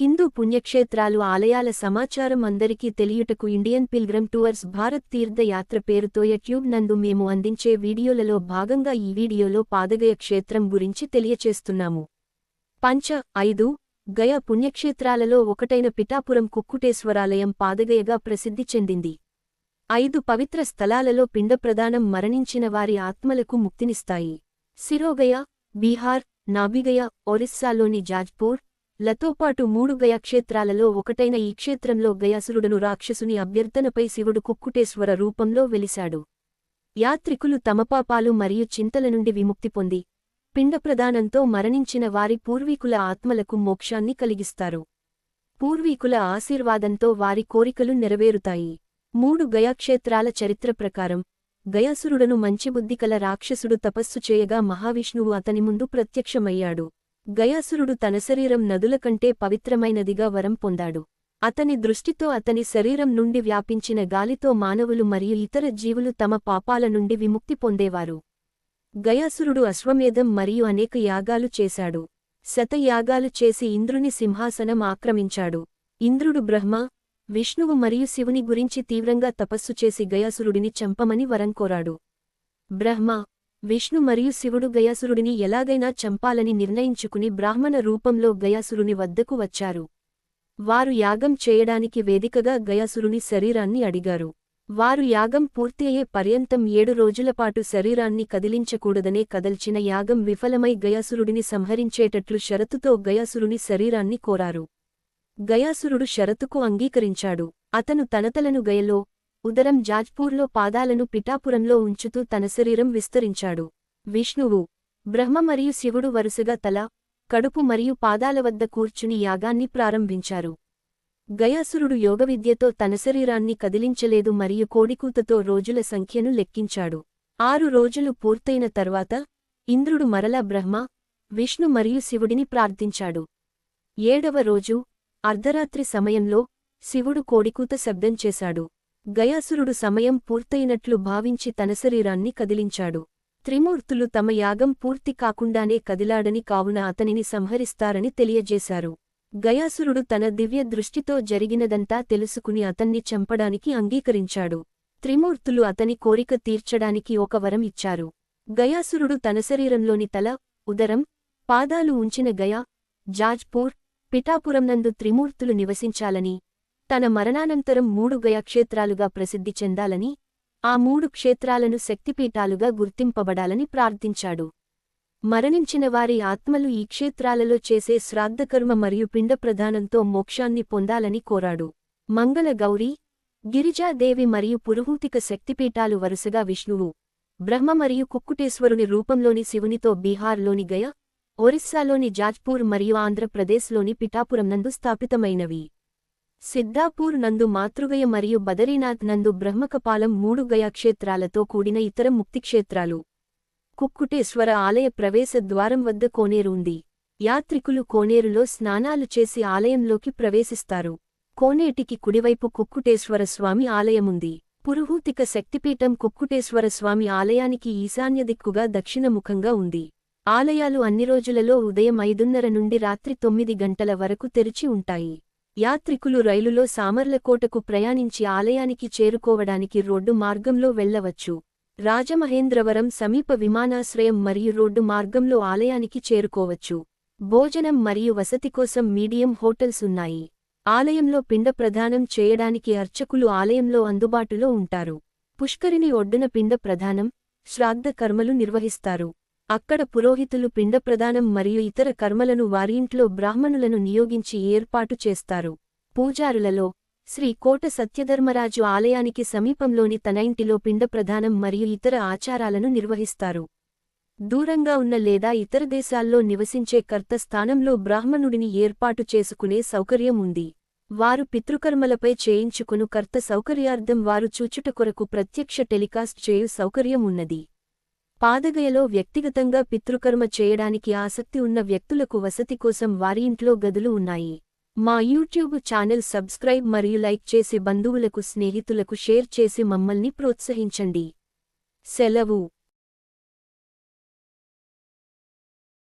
హిందూ పుణ్యక్షేత్రాలు ఆలయాల సమాచారం అందరికీ తెలియుటకు ఇండియన్ పిల్గ్రమ్ టూర్స్ భారత్ తీర్థయాత్ర పేరుతో యూట్యూబ్ నందు మేము అందించే వీడియోలలో భాగంగా ఈ వీడియోలో పాదగయ క్షేత్రం గురించి తెలియచేస్తున్నాము. పంచ ఐదు గయ పుణ్యక్షేత్రాలలో ఒకటైన పిఠాపురం కుక్కుటేశ్వరాలయం పాదగయగా ప్రసిద్ధి చెందింది. ఐదు పవిత్ర స్థలాలలో పిండప్రదానం మరణించిన వారి ఆత్మలకు ముక్తినిస్తాయి. సిరోగయ బీహార్ నాబిగయ ఒరిస్సాలోని జాజ్పూర్ లతోపాటు మూడు గయాక్షేత్రాలలో ఒకటైన ఈ క్షేత్రంలో గయాసురుడను రాక్షసుని అభ్యర్థనపై శివుడు కుక్కుటేశ్వర రూపంలో వెలిశాడు. యాత్రికులు తమ పాపాలు మరియు చింతల నుండి విముక్తి పొంది పిండప్రదానంతో మరణించిన వారి పూర్వీకుల ఆత్మలకు మోక్షాన్ని కలిగిస్తారు. పూర్వీకుల ఆశీర్వాదంతో వారి కోరికలు నెరవేరుతాయి. మూడు గయాక్షేత్రాల చరిత్ర ప్రకారం గయాసురుడను మంచిబుద్ధి కల రాక్షసుడు తపస్సు చేయగా మహావిష్ణువు అతని ముందు ప్రత్యక్షమయ్యాడు. గయాసురుడు తన శరీరం నదుల కంటే పవిత్రమైనదిగా వరం పొందాడు. అతని దృష్టితో అతని శరీరం నుండి వ్యాపించిన గాలితో మానవులు మరియు ఇతర జీవులు తమ పాపాల నుండి విముక్తి పొందేవారు. గయాసురుడు అశ్వమేధం మరియు అనేక యాగాలు చేశాడు. శతయాగాలు చేసి ఇంద్రుని సింహాసనం ఆక్రమించాడు. ఇంద్రుడు బ్రహ్మ విష్ణువు మరియు శివుని గురించి తీవ్రంగా తపస్సు చేసి గయాసురుడిని చంపమని వరం కోరాడు. బ్రహ్మ విష్ణు మరియు శివుడు గయాసురుడిని ఎలాగైనా చంపాలని నిర్ణయించుకుని బ్రాహ్మణ రూపంలో గయాసురుని వద్దకు వచ్చారు. వారు యాగం చేయడానికి వేదికగా గయాసురుని శరీరాన్ని అడిగారు. వారు యాగం పూర్తి అయ్యే పర్యంతం ఏడు రోజులపాటు శరీరాన్ని కదిలించకూడదనే కదల్చిన యాగం విఫలమై గయాసురుడిని సంహరించేటట్లు షరతుతో గయాసురుని శరీరాన్ని కోరారు. గయాసురుడు షరతుకు అంగీకరించాడు. అతను తనతలను గయలో ఉదరం జాజ్పూర్లో పాదాలను పిఠాపురంలో ఉంచుతూ తన శరీరం విస్తరించాడు. విష్ణువు బ్రహ్మ మరియు శివుడు వరుసగా తల కడుపు మరియు పాదాల వద్ద కూర్చుని యాగాన్ని ప్రారంభించారు. గయాసురుడు యోగవిద్యతో తన శరీరాన్ని కదిలించలేదు మరియు కోడికూతతో రోజుల సంఖ్యను లెక్కించాడు. ఆరు రోజులు పూర్తయిన తర్వాత ఇంద్రుడు మరలా బ్రహ్మ విష్ణు మరియు శివుడిని ప్రార్థించాడు. ఏడవ రోజు అర్ధరాత్రి సమయంలో శివుడు కోడికూత శబ్దం చేశాడు. గయాసురుడు సమయం పూర్తయినట్లు భావించి తన శరీరాన్ని కదిలించాడు. త్రిమూర్తులు తమ యాగం పూర్తి కాకుండానే కదిలాడని కావున అతనిని సంహరిస్తారని తెలియజేశారు. గయాసురుడు తన దివ్య దృష్టితో జరిగినదంతా తెలుసుకుని అతన్ని చంపడానికి అంగీకరించాడు. త్రిమూర్తులు అతని కోరిక తీర్చడానికి ఒక వరం ఇచ్చారు. గయాసురుడు తన శరీరంలోని తల ఉదరం పాదాలు ఉంచిన గయా జాజ్పూర్ పిఠాపురంనందు త్రిమూర్తులు నివసించాలని తన మరణానంతరం మూడు గయక్షేత్రాలుగా ప్రసిద్ధి చెందాలని ఆ మూడు క్షేత్రాలను శక్తిపీఠాలుగా గుర్తింపబడాలని ప్రార్థించాడు. మరణించిన వారి ఆత్మలు ఈ క్షేత్రాలలో చేసే శ్రాద్ధకర్మ మరియు పిండప్రధానంతో మోక్షాన్ని పొందాలని కోరాడు. మంగళ గౌరీ గిరిజాదేవి మరియు పురుహూతిక శక్తిపీఠాలు వరుసగా విష్ణువు బ్రహ్మ మరియు కుక్కుటేశ్వరుని రూపంలోని శివునితో బీహార్లోని గయ ఒరిస్సాలోని జాజ్పూర్ మరియు ఆంధ్రప్రదేశ్లోని పిఠాపురం నందు స్థాపితమైనవి. సిద్ధాపూర్ నందు మాతృగయ మరియు బదరీనాథ్ నందు బ్రహ్మకపాలం మూడు గయాక్షేత్రాలతో కూడిన ఇతర ముక్తిక్షేత్రాలు. కుక్కుటేశ్వర ఆలయ ప్రవేశ ద్వారం వద్ద కోనేరు ఉంది. యాత్రికులు కోనేరులో స్నానాలు చేసి ఆలయంలోకి ప్రవేశిస్తారు. కోనేటికి కుడివైపు కుక్కుటేశ్వర స్వామి ఆలయముంది పురుహూతిక శక్తిపీఠం కుక్కుటేశ్వర స్వామి ఆలయానికి ఈశాన్య దిక్కుగా దక్షిణముఖంగా ఉంది. ఆలయాలు అన్ని రోజులలో ఉదయం ఐదున్నర నుండి రాత్రి తొమ్మిది గంటల వరకు తెరిచి ఉంటాయి. యాత్రికులు రైలులో సామర్లకోటకు ప్రయాణించి ఆలయానికి చేరుకోవడానికి రోడ్డు మార్గంలో వెళ్ళవచ్చు రాజమహేంద్రవరం సమీప విమానాశ్రయం మరియు రోడ్డు మార్గంలో ఆలయానికి చేరుకోవచ్చు. భోజనం మరియు వసతి కోసం మీడియం హోటల్స్ ఉన్నాయి. ఆలయంలో పిండ ప్రదానం చేయడానికి అర్చకులు ఆలయంలో అందుబాటులో ఉంటారు. పుష్కరిని ఒడ్డున పిండ ప్రధానం శ్రాద్ధ కర్మలు నిర్వహిస్తారు. అక్కడ పురోహితులు పిండప్రదానం మరియు ఇతర కర్మలను వారింట్లో బ్రాహ్మణులను నియోగించి ఏర్పాటు చేస్తారు. పూజారులలో శ్రీ కోట సత్యధర్మరాజు ఆలయానికి సమీపంలోని తన ఇంటిలో పిండప్రదానం మరియు ఇతర ఆచారాలను నిర్వహిస్తారు. దూరంగా ఉన్న లేదా ఇతర దేశాల్లో నివసించే కర్త స్థానంలో బ్రాహ్మణుడిని ఏర్పాటు చేసుకునే సౌకర్యం ఉంది. వారు పితృకర్మలపై చేయించుకును కర్త సౌకర్యార్థం వారు చూచుట కొరకు ప్రత్యక్ష టెలికాస్ట్ చేయు సౌకర్యం ఉన్నది. పాదగయలో వ్యక్తిగతంగా పితృకర్మ చేయడానికి ఆసక్తి ఉన్న వ్యక్తులకు వసతి కోసం వారి ఇంట్లో గదులు ఉన్నాయి. మా యూట్యూబ్ ఛానల్ సబ్స్క్రైబ్ మరియు లైక్ చేసి బంధువులకు స్నేహితులకు షేర్ చేసి మమ్మల్ని ప్రోత్సహించండి. సెలవు.